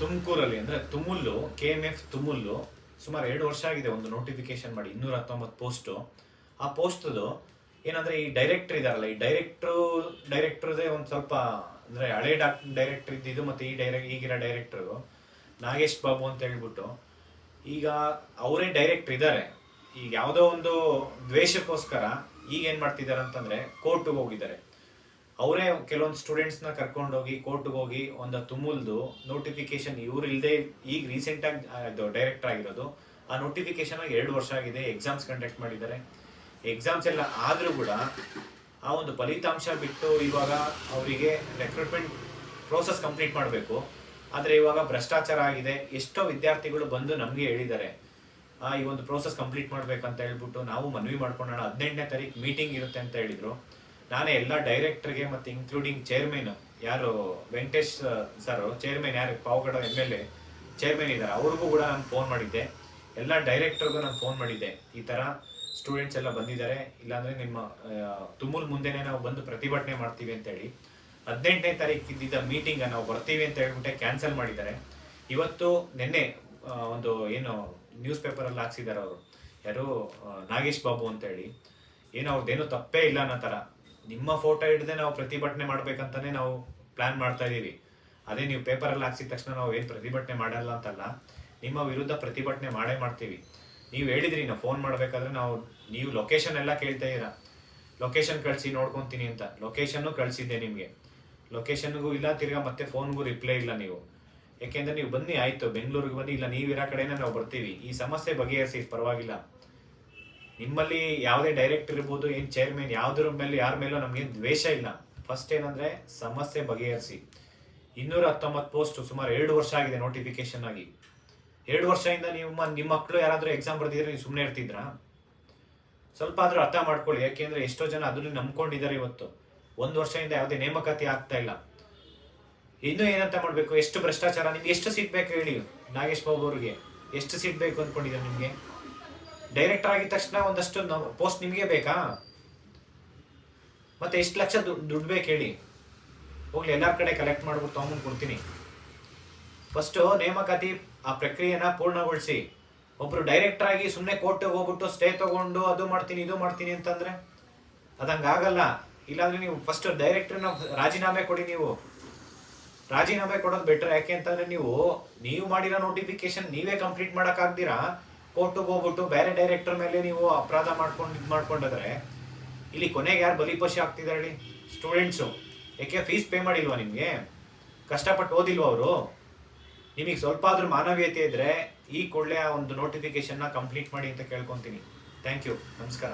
ತುಮಕೂರಲ್ಲಿ ಅಂದರೆ Tumul, K M F Tumul, ಸುಮಾರು ಎರಡು ವರ್ಷ ಆಗಿದೆ ಒಂದು ನೋಟಿಫಿಕೇಶನ್ ಮಾಡಿ ಇನ್ನೂರ ಹತ್ತೊಂಬತ್ತು ಪೋಸ್ಟು ಆ ಪೋಸ್ಟದು ಏನಂದರೆ ಈ ಡೈರೆಕ್ಟರ್ ಇದಾರಲ್ಲ, ಈ ಡೈರೆಕ್ಟ್ರು ಡೈರೆಕ್ಟ್ರದೇ ಒಂದು ಸ್ವಲ್ಪ ಅಂದರೆ ಹಳೆ ಡಾಕ್ ಡೈರೆಕ್ಟರ್ ಇದ್ದಿದ್ದು ಮತ್ತು ಈ ಡೈರೆಕ್ಟ್ ಈಗಿರೋ ಡೈರೆಕ್ಟ್ರು ನಾಗೇಶ್ ಬಾಬು ಅಂತ ಹೇಳ್ಬಿಟ್ಟು, ಈಗ ಅವರೇ ಡೈರೆಕ್ಟರ್ ಇದ್ದಾರೆ ಈಗ ಯಾವುದೋ ಒಂದು ದ್ವೇಷಕ್ಕೋಸ್ಕರ ಈಗ ಏನು ಮಾಡ್ತಿದ್ದಾರೆ ಅಂತಂದರೆ ಕೋರ್ಟಿಗೆ ಹೋಗಿದ್ದಾರೆ. ಅವರೇ ಕೆಲವೊಂದು ಸ್ಟೂಡೆಂಟ್ಸ್ನ ಕರ್ಕೊಂಡೋಗಿ ಕೋರ್ಟ್ಗೆ ಹೋಗಿ ಒಂದು ತುಮುಲ್ದು ನೋಟಿಫಿಕೇಶನ್ ಇವ್ರು ಇಲ್ಲದೆ ಈಗ ರೀಸೆಂಟಾಗಿ ಇದು ಡೈರೆಕ್ಟರ್ ಆಗಿರೋದು ಆ ನೋಟಿಫಿಕೇಶನ್ ಆಗಿ ಎರಡು ವರ್ಷ ಆಗಿದೆ ಎಕ್ಸಾಮ್ಸ್ ಕಂಡಕ್ಟ್ ಮಾಡಿದ್ದಾರೆ. ಎಕ್ಸಾಮ್ಸ್ ಎಲ್ಲ ಆದರೂ ಕೂಡ ಆ ಒಂದು ಫಲಿತಾಂಶ ಬಿಟ್ಟು ಇವಾಗ ಅವರಿಗೆ ರೆಕ್ರೂಟ್ಮೆಂಟ್ ಪ್ರೋಸೆಸ್ ಕಂಪ್ಲೀಟ್ ಮಾಡಬೇಕು. ಆದರೆ ಇವಾಗ ಭ್ರಷ್ಟಾಚಾರ ಆಗಿದೆ ಎಷ್ಟೋ ವಿದ್ಯಾರ್ಥಿಗಳು ಬಂದು ನಮಗೆ ಹೇಳಿದ್ದಾರೆ ಆ, ಈ ಒಂದು ಪ್ರೋಸೆಸ್ ಕಂಪ್ಲೀಟ್ ಮಾಡ್ಬೇಕಂತ ಹೇಳ್ಬಿಟ್ಟು ನಾವು ಮನವಿ ಮಾಡ್ಕೊಂಡೋಣ ಹದಿನೆಂಟನೇ ತಾರೀಕು ಮೀಟಿಂಗ್ ಇರುತ್ತೆ ಅಂತ ಹೇಳಿದ್ರು. ನಾನೇ ಎಲ್ಲ ಡೈರೆಕ್ಟರ್ಗೆ ಮತ್ತು ಇನ್ಕ್ಲೂಡಿಂಗ್ ಚೇರ್ಮನ್ ಯಾರು ವೆಂಕಟೇಶ್ ಸರ್ ಚೇರ್ಮನ್ ಯಾರು Pavagada M L A chairman ಇದ್ದಾರೆ. ಅವ್ರಿಗೂ ಕೂಡ ನಾನು ಫೋನ್ ಮಾಡಿದ್ದೆ. ಎಲ್ಲ ಡೈರೆಕ್ಟರ್ಗೂ ನಾನು ಫೋನ್ ಮಾಡಿದ್ದೆ. ಈ ಥರ ಸ್ಟೂಡೆಂಟ್ಸ್ ಎಲ್ಲ ಬಂದಿದ್ದಾರೆ. ಇಲ್ಲಾಂದರೆ ನಿಮ್ಮ ಆ, ಮುಂದೆನೇ ನಾವು ಬಂದು ಪ್ರತಿಭಟನೆ ಮಾಡ್ತೀವಿ ಅಂತ ಹೇಳಿ ಹದಿನೆಂಟನೇ ತಾರೀಕು ಇದ್ದಿದ್ದ ಮೀಟಿಂಗ್ ನಾವು ಬರ್ತೀವಿ ಅಂತ ಹೇಳ್ಬಿಟ್ಟೆ ಕ್ಯಾನ್ಸಲ್ ಮಾಡಿದ್ದಾರೆ. ಇವತ್ತು ನಿನ್ನೆ ಒಂದು ಏನು ನ್ಯೂಸ್ ಪೇಪರಲ್ಲಿ ಹಾಕ್ಸಿದ್ದಾರೆ ಅವರು. ಯಾರು ನಾಗೇಶ್ ಬಾಬು ಅಂತ ಹೇಳಿ ಏನು ಅವ್ರದ್ದೇನು ತಪ್ಪೇ ಇಲ್ಲ ಅನ್ನೋ ಥರ ನಿಮ್ಮ ಫೋಟೋ ಹಿಡ್ದೆ ನಾವು ಪ್ರತಿಭಟನೆ ಮಾಡ್ಬೇಕಂತಾನೆ ನಾವು ಪ್ಲಾನ್ ಮಾಡ್ತಾ ಇದ್ದೀವಿ ಅದೇ ನೀವು ಪೇಪರಲ್ಲಿ ಹಾಕ್ಸಿದ ತಕ್ಷಣ ನಾವು ಏನು ಪ್ರತಿಭಟನೆ ಮಾಡಲ್ಲ ಅಂತಲ್ಲ, ನಿಮ್ಮ ವಿರುದ್ಧ ಪ್ರತಿಭಟನೆ ಮಾಡೇ ಮಾಡ್ತೀವಿ. ನೀವು ಹೇಳಿದ್ರಿ ನಾವು ಫೋನ್ ಮಾಡಬೇಕಾದ್ರೆ ನಾವು, ನೀವು ಲೊಕೇಶನ್ ಎಲ್ಲ ಕೇಳ್ತಾ ಇದ್ದೀರಾ. ಲೊಕೇಶನ್ ಕಳಿಸಿ ನೋಡ್ಕೊತೀನಿ ಅಂತ. ಲೊಕೇಶನ್ನು ಕಳಿಸಿದ್ದೆ ನಿಮಗೆ. ಲೊಕೇಶನ್ಗೂ ಇಲ್ಲ, ತಿರ್ಗಾ ಮತ್ತೆ ಫೋನ್ಗೂ ರಿಪ್ಲೈ ಇಲ್ಲ ನೀವು. ಯಾಕೆಂದ್ರೆ ನೀವು ಬನ್ನಿ, ಆಯಿತು. ಬೆಂಗಳೂರಿಗೆ ಬನ್ನಿ, ಇಲ್ಲ ನೀವಿರೋ ಕಡೆನೇ ನಾವು ಬರ್ತೀವಿ. ಈ ಸಮಸ್ಯೆ ಬಗೆಹರಿಸಿ, ಪರವಾಗಿಲ್ಲ. ನಿಮ್ಮಲ್ಲಿ ಯಾವುದೇ ಡೈರೆಕ್ಟರ್ ಇರ್ಬೋದು, ಏನು ಚೇರ್ಮನ್ ಯಾವುದ್ರ ಮೇಲೆ, ಯಾರ ಮೇಲೂ ನಮಗೇನು ದ್ವೇಷ ಇಲ್ಲ. ಫಸ್ಟ್ ಏನಂದ್ರೆ, ಸಮಸ್ಯೆ ಬಗೆಹರಿಸಿ. ಇನ್ನೂರ ಹತ್ತೊಂಬತ್ತು ಪೋಸ್ಟ್ ಸುಮಾರು ಎರಡು ವರ್ಷ ಆಗಿದೆ ನೋಟಿಫಿಕೇಶನ್ ಆಗಿ. ಎರಡು ವರ್ಷದಿಂದ ನೀವು ಮ- ನಿಮ್ಮ ಮಕ್ಕಳು ಯಾರಾದರೂ ಎಕ್ಸಾಮ್ ಬರ್ದಿದ್ರೆ ನೀವು ಸುಮ್ಮನೆ ಇರ್ತಿದ್ರಾ? ಸ್ವಲ್ಪ ಆದರೂ ಅರ್ಥ ಮಾಡ್ಕೊಳ್ಳಿ. ಯಾಕೆಂದ್ರೆ ಎಷ್ಟೋ ಜನ ಅದರಲ್ಲಿ ನಂಬ್ಕೊಂಡಿದ್ದಾರೆ ಇವತ್ತು. ಒಂದು ವರ್ಷದಿಂದ ಯಾವುದೇ ನೇಮಕಾತಿ ಆಗ್ತಾ ಇಲ್ಲ. ಇನ್ನೂ ಏನಂತ ಮಾಡಬೇಕು? ಎಷ್ಟು ಭ್ರಷ್ಟಾಚಾರ? ನಿಮ್ಗೆ ಎಷ್ಟು ಸೀಟ್ ಬೇಕು ಹೇಳಿ ನಾಗೇಶ್ ಬಾಬು ಅವ್ರಿಗೆ? ಎಷ್ಟು ಸೀಟ್ ಬೇಕು ಅಂದ್ಕೊಂಡಿದ್ದಾರೆ ನಿಮ್ಗೆ? ಡೈರೆಕ್ಟರ್ ಆಗಿದ ತಕ್ಷಣ ಒಂದಷ್ಟು ಪೋಸ್ಟ್ ನಿಮಗೆ ಬೇಕಾ? ಮತ್ತೆ ಎಷ್ಟು ಲಕ್ಷ ದುಡ್ಡು ಬೇಕು ಹೇಳಿ. ಹೋಗ್ಲಿ, ಎಲ್ಲರ ಕಡೆ ಕಲೆಕ್ಟ್ ಮಾಡ್ಬಿಟ್ಟು ತೊಗೊಂಡು ಕೊಡ್ತೀನಿ. ಫಸ್ಟ್ ನೇಮಕಾತಿ ಆ ಪ್ರಕ್ರಿಯೆನ ಪೂರ್ಣಗೊಳಿಸಿ. ಒಬ್ರು ಡೈರೆಕ್ಟರ್ ಆಗಿ ಸುಮ್ಮನೆ ಕೋರ್ಟಿಗೆ ಹೋಗ್ಬಿಟ್ಟು ಸ್ಟೇ ತಗೊಂಡು ಅದು ಮಾಡ್ತೀನಿ, ಇದು ಮಾಡ್ತೀನಿ ಅಂತಂದ್ರೆ ಅದಂಗಾಗಲ್ಲ ಇಲ್ಲಾಂದ್ರೆ ನೀವು ಫಸ್ಟ್ ಡೈರೆಕ್ಟರ್ನ ರಾಜೀನಾಮೆ ಕೊಡಿ ನೀವು. ರಾಜೀನಾಮೆ ಕೊಡೋದು ಬೆಟ್ರ್ ಯಾಕೆ ಅಂತಂದ್ರೆ ನೀವು ನೀವು ಮಾಡಿರೋ ನೋಟಿಫಿಕೇಶನ್ ನೀವೇ ಕಂಪ್ಲೀಟ್ ಮಾಡೋಕ್ಕಾಗ್ದಿರಾ ಕೋರ್ಟಿಗೆ ಹೋಗ್ಬಿಟ್ಟು ಬೇರೆ ಡೈರೆಕ್ಟರ್ ಮೇಲೆ ನೀವು ಅಪರಾಧ ಮಾಡ್ಕೊಂಡು ಇದು ಮಾಡ್ಕೊಂಡಾದ್ರೆ, ಇಲ್ಲಿ ಕೊನೆಗೆ ಯಾರು ಬಲಿಪಶಿ ಆಗ್ತಿದ್ದಾರೆ ಹೇಳಿ? ಸ್ಟೂಡೆಂಟ್ಸು ಯಾಕೆ ಫೀಸ್ ಪೇ ಮಾಡಿಲ್ವಾ ನಿಮಗೆ? ಕಷ್ಟಪಟ್ಟು ಓದಿಲ್ವ ಅವರು? ನಿಮಗೆ ಸ್ವಲ್ಪ ಆದರೂ ಮಾನವೀಯತೆ ಇದ್ದರೆ ಈ ಕೂಡಲೇ ಆ ಒಂದು ನೋಟಿಫಿಕೇಶನ್ನ ಕಂಪ್ಲೀಟ್ ಮಾಡಿ ಅಂತ ಕೇಳ್ಕೊತೀನಿ. ಥ್ಯಾಂಕ್ ಯು ನಮಸ್ಕಾರ.